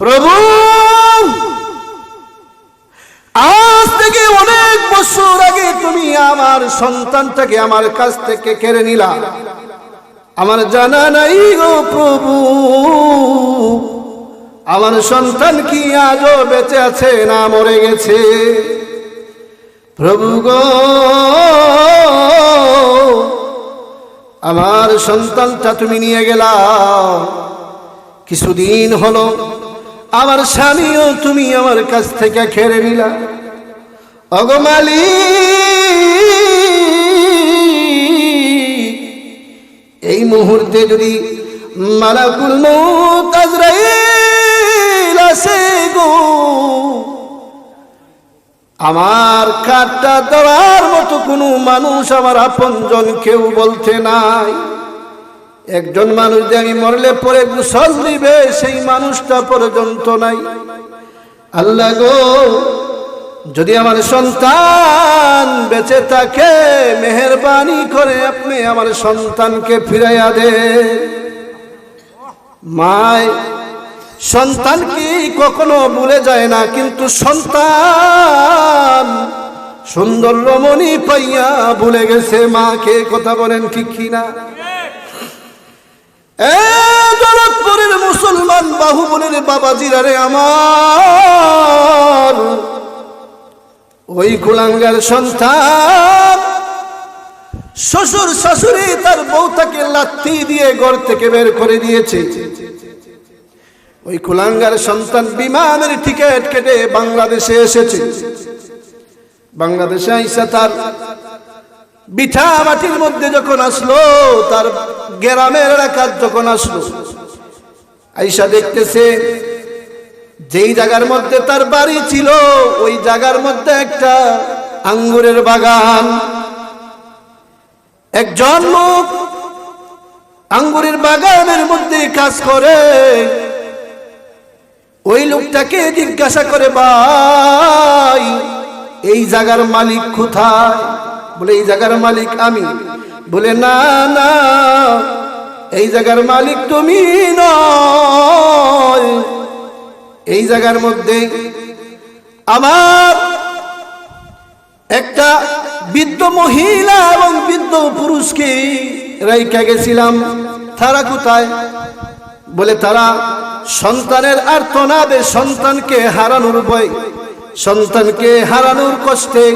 প্রভু! আজ থেকে অনেক বছর আগে তুমি আমার সন্তানটাকে আমার কাছ থেকে কেড়ে নিলা। আমার জানা নাই গো প্রভু। আমার সন্তান কি আজও বেঁচে আছে না মরে গেছে? প্রভু গো, আমার সন্তানটা তুমি নিয়ে গেলা। কিছুদিন হলো আমার স্বামীও তুমি আমার কাছ থেকে খেড়ে নিলা। অগমালি এই মুহূর্তে যদি মালাকুল গো, আমার কাঠটা দেওয়ার মতো কোনো মানুষ আমার আপনজন কেউ বলতে নাই। একজন মানুষ যে আমি মরলে পরে গুসল দিবে, সেই মানুষটা পর্যন্ত নাই। আল্লাহ গো, যদি আমার সন্তান বেঁচে থাকে, মেহরবানি করে আপনি আমার সন্তানকে ফিরাইয়া দে মায় সন্তান কি কখনো ভুলে যায় না, কিন্তু সন্তান সুন্দর রমণী পাইয়া ভুলে গেছে। মাকে কথা বলেন ঠিক কিনা? জনকপুরের মুসলমান বাহুবনের বাবাজিরা রে আমার। ওই কুলাঙ্গার সন্তান শ্বশুর শাশুড়ি তার বউটাকে লাথি দিয়ে ঘর থেকে বের করে দিয়েছে। ওই কুলাঙ্গার সন্তান বিমানের টিকিট কেটে বাংলাদেশে এসেছে। বাংলাদেশে আইসা তার বিঠা মাটির মধ্যে যখন আসলো, তার গ্রামের এলাকার যখন আসলো। আইসা দেখতেছে, যেই জায়গার মধ্যে তার বাড়ি ছিল, ওই জায়গার মধ্যে একটা আঙ্গুরের বাগান। একজন লোক আঙ্গুরের বাগানের মধ্যে কাজ করে। ওই লোকটাকে জিজ্ঞাসা করে, ভাই, এই জায়গার মালিক কোথায়? বলে, এই জায়গার মালিক আমি। বলে, না না, এই জায়গার মালিক তুমি নয়। এই জায়গার মধ্যে আমার একটা বৃদ্ধ মহিলা এবং বৃদ্ধ পুরুষকে রাইকা গেছিলাম। তারা কোথায়? বলে, তারা সন্তানের আর আর্তনাদে সন্তানকে হারানোর ভয়, সন্তানকে হারানোর কষ্টে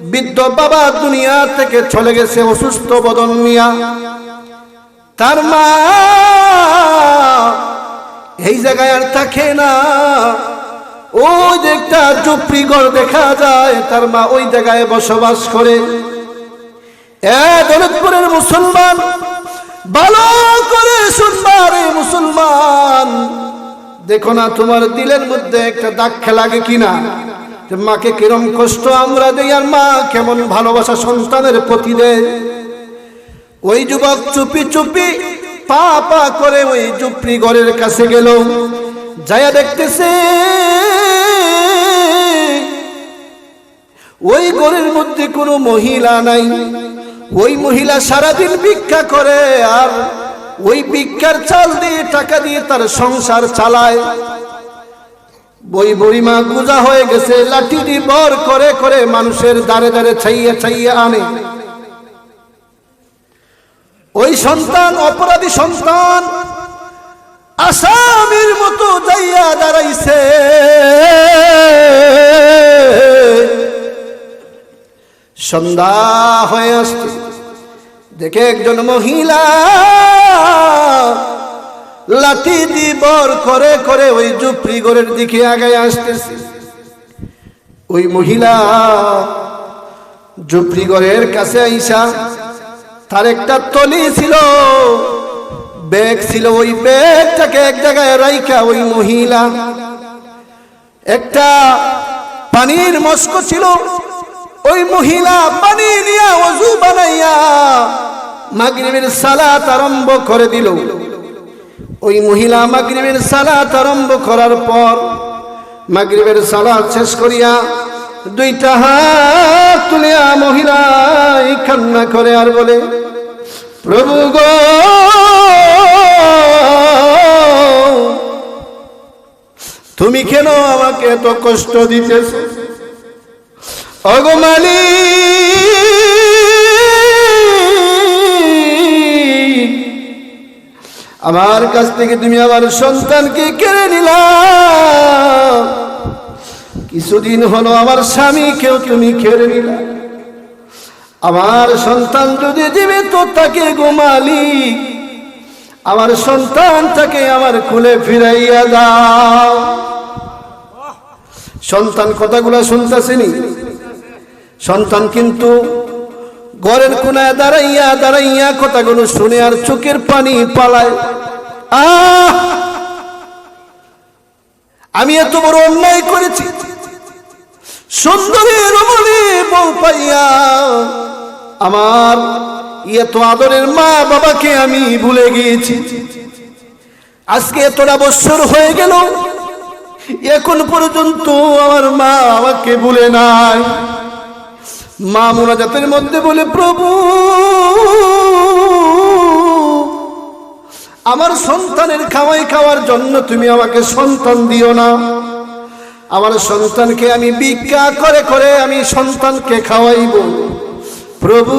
বৃদ্ধ বাবা দুনিয়া থেকে চলে গেছে অসুস্থ বদন মিয়া তার মা এই জায়গায় আর থাকে না। ওই যে একটা চুপড়ি ঘর দেখা যায়, তার মা ওই জায়গায় বসবাস করে। এ মুসলমান, ভালো করে শুনবা রে মুসলমান। দেখো না তোমার দিলের মধ্যে একটা দাগ লাগে কিনা? মাকে কিরম কষ্ট আমরা দেই আর মা কেমন ভালোবাসা সন্তানের প্রতি দেয়। ওই যুবক চুপি চুপি পা পা করে ওই চুপড়ি ঘরের কাছে গেল। যায়া দেখতেছে, ওই ঘরের মধ্যে কোনো মহিলা নাই। ওই মহিলা সারাদিন ভিক্ষা করে আর ওই ভিক্ষার চাল দিয়ে টাকা দিয়ে তার সংসার চালায়। বই বড়িমা গুজা হয়ে গেছে, লাঠি দিয়ে বর করে করে মানুষের দাঁড়ে দাঁড়ে ছাইয়া ছাইয়া আনে। ওই সন্তান, অপরাধী সন্তান আসামির মতো যাইয়া দাঁড়াইছে। সন্ধ্যা হয়ে আসছে। দেখে একজন মহিলা লাঠি দিবর করে করে ওই জুপড়ি ঘরের দিকে আগে আসতেছে। ওই মহিলা জুপড়ি ঘরের কাছে আইসা, তার একটা তলি ছিল, ব্যাগ ছিল, ওই ব্যাগটাকে এক জায়গায় রাইখা ওই মহিলা। একটা পানির মস্ক ছিল, ওই মহিলা পানি নিয়ে অজু বানাইয়া মাগরিবের সালাত আরম্ভ করে দিল। ওই মহিলা মাগরিবের সালাত আরম্ভ করার পর মাগরিবের সালাত শেষ করিয়া দুইটা হাত তুলিয়া মহিলা কান্না করে আর বলে, প্রভু গো! তুমি কেন আমাকে এত কষ্ট দিতেছ? অগমানি আমার কাছ থেকে তুমি আমার সন্তানকে কেড়ে নিলাম কিছুদিন হলো আমার স্বামীকেও তুমি কেড়ে নিলাম আমার সন্তান যদি দিবে তো তাকে গোমালি আমার সন্তান সন্তানটাকে আমার খুলে ফিরাইয়া দাও। সন্তান কথাগুলো শুনতেছেনি? সন্তান কিন্তু ঘরের কোনায় দাঁড়াইয়া দাঁড়াইয়া কথাগুলো শুনে আর চোখের পানি পালায়। আহ! আমি এত বড় অন্যায় করেছি। সুন্দরী রমণী বউ পাইয়া আমার এত আদরের মা বাবাকে আমি ভুলে গিয়েছি। আজকে এতটা বৎসর হয়ে গেল, এখন পর্যন্ত আমার মা আমাকে ভুলে নাই। মা মোনাজাতের মধ্যে বলে, প্রভু, আমার সন্তানের খাওয়াই খাওয়ার জন্য তুমি আমাকে সন্তান দিও না। আমার সন্তানকে আমি ভিক্ষা করে করে আমি সন্তানকে খাওয়াইব। প্রভু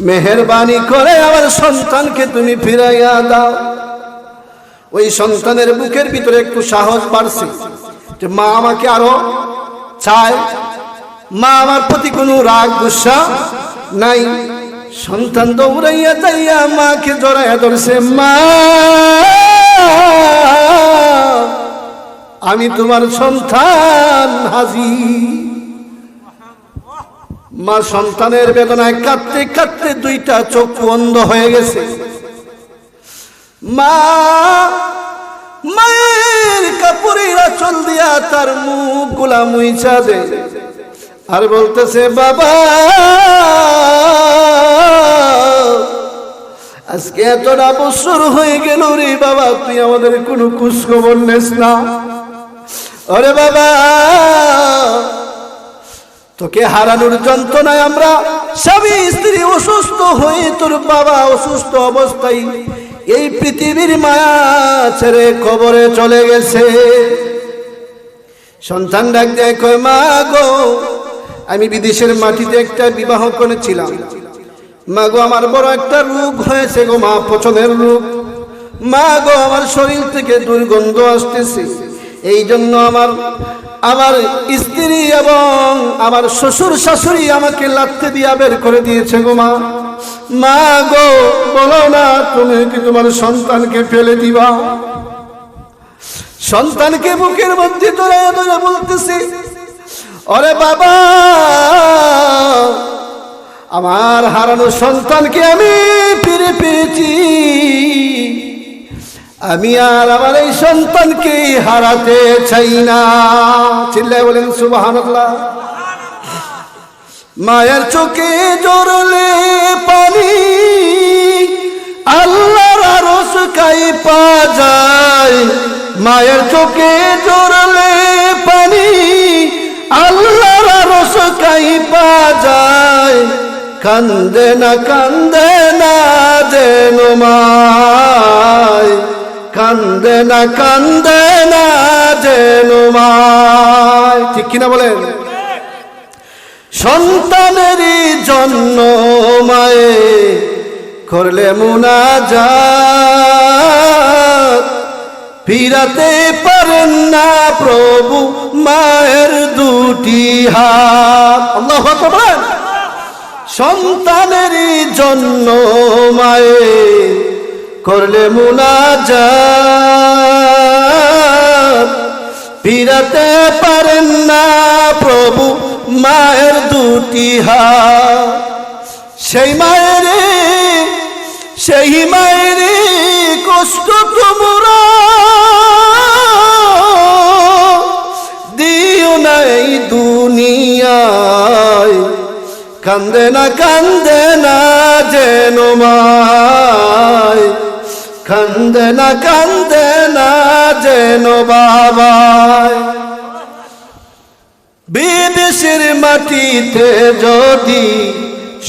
মেহেরবানি করে আমার সন্তানকে তুমি ফিরাইয়া দাও। ওই সন্তানের বুকের ভিতরে একটু সাহস বাড়ছে। যে মা আমাকে আরও চায়। মা আমার প্রতি কোনো রাগ, গুসা নাই। সন্তান দৌড়াইয়া যাইয়া মাকে জড়াইয়া ধরছে, মা, আমি তোমার সন্তান হাজি মা সন্তানের বেদনায় কাঁদতে কাঁদতে দুইটা চোখ বন্ধ হয়ে গেছে। মা মায়ের তার মুখগুলা আর বলতেছে, বাবা, আজকে এতটা বছর হয়ে গেল রে বাবা, তুই আমাদের কোনো খোঁজ খবর না। ওরে বাবা, তোকে হারানোর যন্ত্রণায় আমরা স্বামী, স্ত্রী অসুস্থ হয়ে তোর বাবা অসুস্থ অবস্থায় এই পৃথিবীর মায়া ছেড়ে কবরে চলে গেছে। সন্তান ডাক দেয়, কয় মা গো, আমি বিদেশের মাটিতে একটা বিবাহ করেছিলাম। মা গো, আমার বড় একটা রোগ হয়েছে গো মা পছন্দের রোগ। মা গো, আমার শরীর থেকে দুর্গন্ধ আসতেছে। এই জন্য আমার আমার স্ত্রী এবং আমার শ্বশুর শাশুড়ি আমাকে লাত্তে দিয়া বের করে দিয়েছে গো মা। মা গো, বলো না তুমি কি তোমার সন্তানকে ফেলে দিবা? সন্তানকে বুকের মধ্যে ধরে ধরে বলতেছে, ওরে বাবা, আমার হারানো সন্তানকে আমি ফিরে পেয়েছি। আমি আর আমার এই সন্তানকে হারাতে চাই না। চিল্লায় বলেন, সুবহানাল্লাহ। মায়ের চোখে জড়লে পানি, আল্লাহর আরস কাই পা যায়। মায়ের চোখে জড়লে পানি, আল্লাহর আরস কাই পা যায়। কান্দে না কান্দে না যেন মায় কান্দে না কান্দে না যেন মায়। ঠিক কিনা বলেন? সন্তানেরই জন্য মায়ে করলে মুনা যা ফিরাতে পারেন না প্রভু মায়ের দুটি হাত। সন্তানেরই জন্য মায়ে করলে মুনা ফিরাতে পারেন না প্রভু মায়ের দুটি হাত। সেই মায়ের সেই মায়ের কষ্ট তোমরা দিও না এই দুনিয়ায়। কান্দে না কান্দে না যেন মায়। কান্দে না কান্দে না যেন বাবায় বিদেশের মাটিতে যদি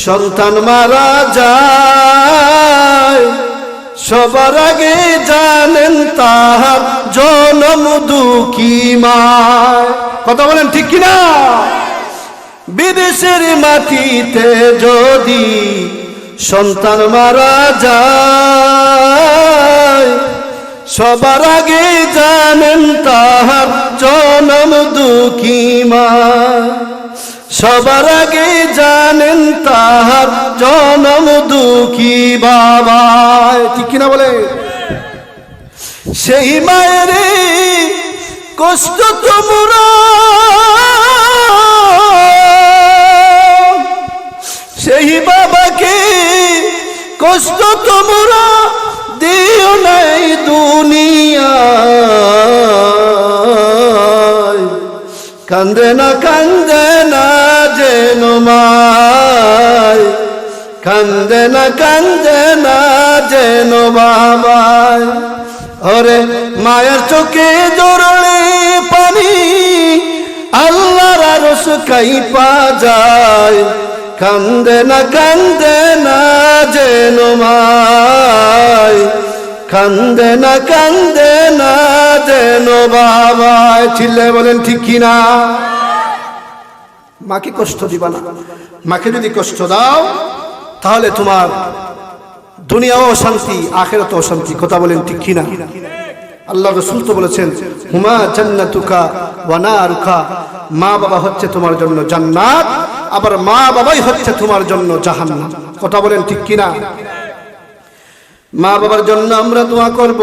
সন্তান মারা যায়, সবার আগে জানেন তাহার জনম দুঃখী মায়। কথা বলেন ঠিক কিনা? বিদেশের মাটিতে যদি সন্তান মারা যায়। সবার আগে জানেন তাহার জনম দুঃখী মা। সবার আগে জানেন তাহার জনম দুঃখী বাবা। ঠিক কিনা বলে? সেই মায়ের কষ্ট তোমরা। সেই বাবাকে কষ্ট তোমরা দিও নাই দুনিয়া কান্দে না কান্দে না যেন মায়। কান্দে না কান্দে না যেন বাবায়। ওরে মায়ের চোখে জোরলে পানি, আল্লাহর আরস কাইপা যায়। কান্দে না কান্দে না যেন মায় কান্দে না কান্দে না যেন বাবায় ছিলে বলেন, ঠিক কিনা মাকে কষ্ট দিবা না। মাকে যদি কষ্ট দাও, তাহলে তোমার দুনিয়াও অশান্তি আখেরাত অশান্তি। কথা বলেন, ঠিক কিনা আল্লাহ রসুল তো বলেছেন, হুমা জান্নাতুকা ওয়ানারুকা মা বাবা হচ্ছে তোমার জন্য জান্নাত। আবার মা বাবাই হচ্ছে তোমার জন্য জাহান্নাম কথা বলেন ঠিক কিনা মা বাবার জন্য আমরা দোয়া করব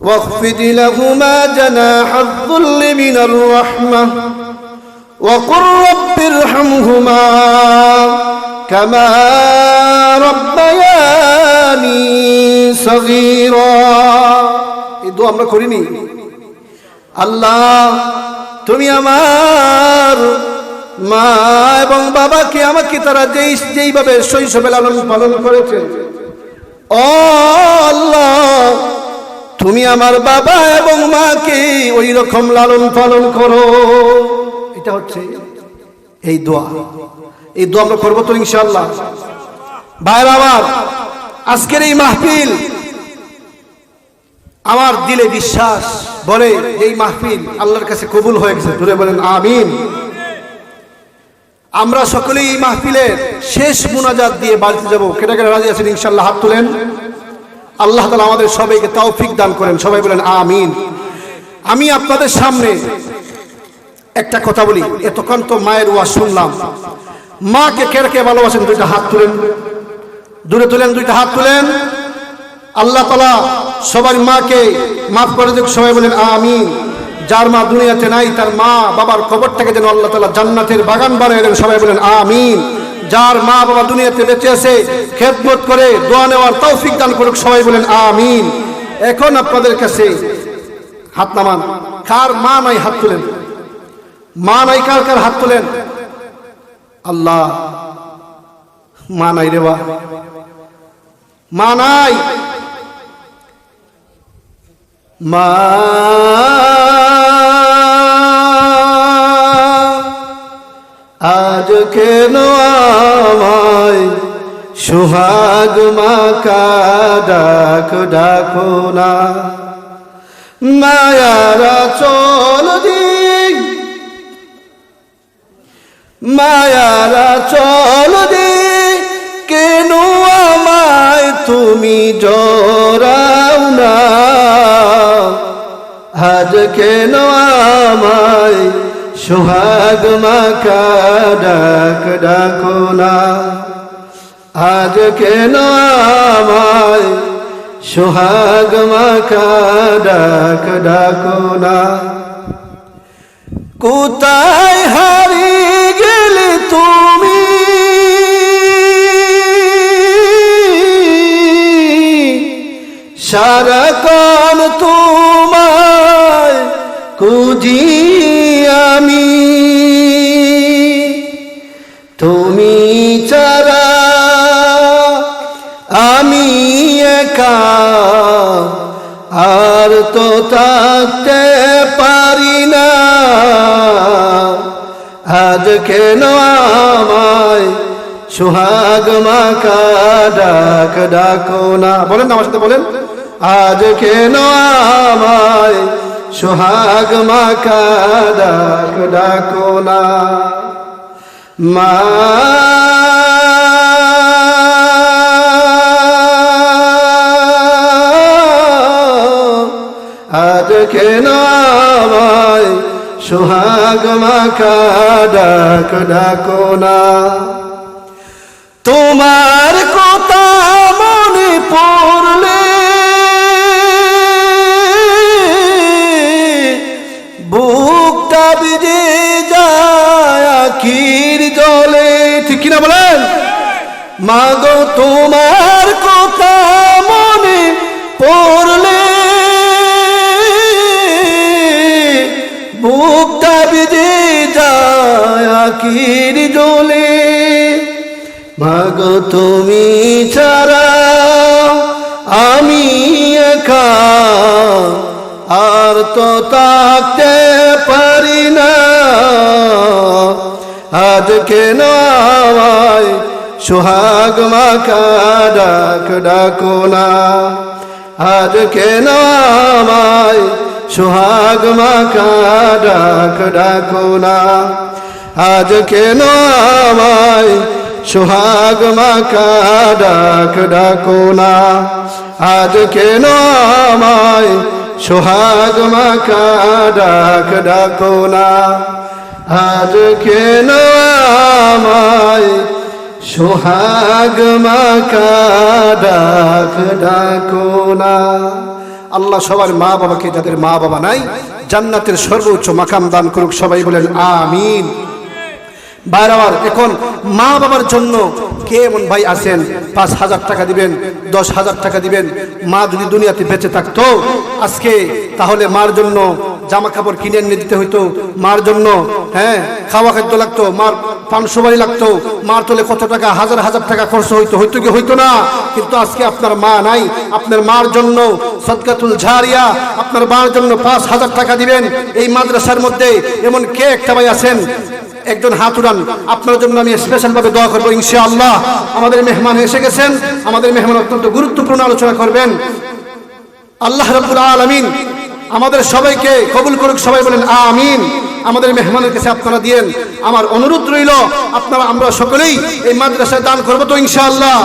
واخفض لهما جناح الذل من الرحمة وقل رب ارحمهما كما ربياني صغيرا এই দোয়া আমরা করিনি আল্লাহ তুমি আমার মা এবং বাবাকে আমাকে তারা যেই যেইভাবে শৈশবে লালন পালন করেছে। আল্লাহ, তুমি আমার বাবা এবং মাকে ওই রকম লালন পালন করো। এটা হচ্ছে এই দোয়া। এই দোয়া আমরা করব তো ইনশাল্লাহ ভাইর আমার, আজকের এই মাহফিল আমার দিলে বিশ্বাস বলে এই মাহফিল আল্লাহর কাছে কবুল হয়ে গেছে। ধরে বলেন, আমিন। আমরা সকলেই এই মাহফিলের শেষ মুনাজাত দিয়ে বাড়িতে যাব। কেটে কেটে রাজি আছেন? ইনশাল্লাহ হাত তুলেন। আল্লাহ তালা আমাদের সবাইকে তৌফিক দান করেন। সবাই বলেন আমিন। আমি আপনাদের সামনে একটা কথা বলি। এতক্ষণ তো মায়ের ওয়া শুনলাম। মাকে কে কে ভালোবাসেন? দুইটা হাত তুলেন। দূরে তুলেন, দুইটা হাত তুলেন। আল্লাহ তালা সবার মাকে মাফ করে দেখ সবাই বলেন আমিন। যার মা দুনিয়াতে নাই, তার মা বাবার কবরটাকে যেন আল্লাহ তালা জান্নাতের বাগান বানিয়ে দেন। সবাই বলেন, আমিন। যার মা বাবা দুনিয়াতে বেঁচে আছে, খেদমত করে দোয়া নেওয়ার তৌফিক দান করুক, সবাই বলেন, আমিন। এখন আপনাদের কাছে হাত নামান। কার মা নাই হাত তুলেন? মা নাই কার কার হাত তুলেন? আল্লাহ, মা নাই রে বা। মা নাই। মা আজ কেন আমায় সুহাগ মাকা ডাক ডাকো না? মায়ারা চল দিক মায়ারা চল দে কেন আমায় তুমি জরাও না? আজ কেন আমায় সোহাগ মাকা ডাক না আজ কেন আমায় সোহাগ মাকা ডাক না কোথায় হারিয়ে গেলে তুমি? সারাক্ষণ তোমায় থাকতে পারি না। আজ কেন আমায় সোহাগ মাকা ডাক ডাকো না? বলেন আমার সাথে, বলেন। আজ কেন আমায় সোহাগ মাকা ডাক ডাকো না? মা সোহাগ মাখা ডাক তোমার কথা মনে পড়লে বুকটা বিজে যায় আখির জলে। ঠিক কিনা বলেন? মাগো, তোমার কথা মনে পড়লে আখির জলে, মাগো তুমি ছাড়া আমি একা। আর তো তাকতে পারি না। আজ কেন আমায় সোহাগ মাখা ডাক ডাকো না। আজ কেন আমায় সোহাগ মাখা ডাক ডাকো না। আজ কেন আমায় সোহাগ মাখা ডাক ডাকো না? আজ কেন আমায় সোহাগ মাখা ডাক ডাকো না? আজ কেন আমায় সোহাগ মাখা ডাক ডাকো না? আল্লাহ সবার মা বাবাকে যাদের মা বাবা নাই, জান্নাতের সর্বোচ্চ মাকাম দান করুক সবাই বলেন, আমিন। ভাইরা এখন মা বাবার জন্য কে এমন ভাই আছেন? পাঁচ হাজার টাকা দিবেন, দশ হাজার টাকা দিবেন। মা যদি দুনিয়াতে বেঁচে থাকতো, আজকে তাহলে মার জন্য জামা কাপড় কিনে এনে দিতে হইতো। মার জন্য হ্যাঁ খাওয়া খাদ্য লাগতো, মার পান সুপারি লাগতো। মার তোলে কত টাকা? হাজার হাজার টাকা খরচ হইতো হইতো কি হইতো না? কিন্তু আজকে আপনার মা নাই, আপনার মার জন্য সদকাতুল ঝারিয়া আপনার মার জন্য পাঁচ হাজার টাকা দিবেন। এই মাদ্রাসার মধ্যে এমন কে একটা ভাই আছেন? একজন হাত উড়ান। আপনার জন্য আমি স্পেশাল ভাবে দোয়া করব, ইনশাআল্লাহ। আমাদের মেহমান এসে গেছেন। আমাদের মেহমান অত্যন্ত গুরুত্বপূর্ণ আলোচনা করবেন। আল্লাহ রাব্বুল আলামিন আমাদের সবাইকে কবুল করুক, সবাই বলেন আমিন। আমাদের মেহমানের কাছে আপনারা দিয়েন। আমার অনুরোধ রইল, আপনারা, আমরা সকলেই এই মাদ্রাসায় দান করব তো ইনশাআল্লাহ।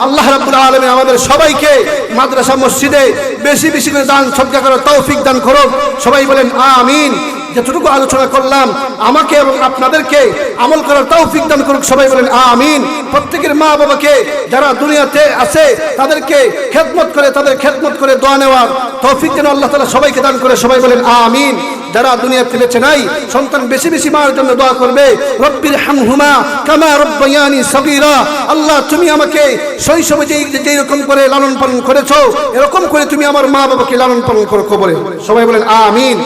আল্লাহ রাব্বুল আলামিন আমাদের সবাইকে মাদ্রাসা মসজিদে বেশি বেশি করে দান সজ্ঞা করার তৌফিক দান করুক। সবাই বলেন আমিন। যতটুকু আলোচনা করলাম, আমাকে এবং আপনাদেরকে আমল করার তৌফিক দান করুক সবাই বলেন, আমিন। প্রত্যেকের মা বাবাকে যারা দুনিয়াতে আছে, তাদেরকে খেদমত করে, তাদের খেদমত করে দোয়া নেওয়ার তৌফিক যেন আল্লাহ তালা সবাইকে দান করে সবাই বলেন, আমিন। যারা দুনিয়াতে বেঁচে নাই, সন্তান বেশি বেশি মার জন্য দোয়া করবে, রব্বির হামহুমা কামা রব্বায়ানি সগীরা। আল্লাহ, তুমি আমাকে শৈশবে যেই যেই রকম করে লালন পালন করেছ, এরকম করে তুমি আমার মা বাবাকে লালন পালন করো কবরে। সবাই বলেন, আমিন।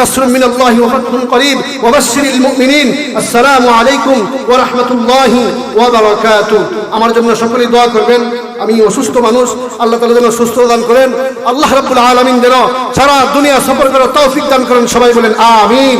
নাসরুম মিনাল্লাহি ওয়া ফাতহুন করিব ওয়া বাশশিরিল মুমিনিন। আসসালামু আলাইকুম ওয়া রাহমাতুল্লাহি আমার জন্য সকলেই দোয়া করবেন। আমি অসুস্থ মানুষ, আল্লাহ তালা যেন সুস্থ দান করেন। আল্লাহ রাব্বুল আলামিন যেন সারা দুনিয়া সফর করার তৌফিক দান করেন। সবাই বলেন, আমিন।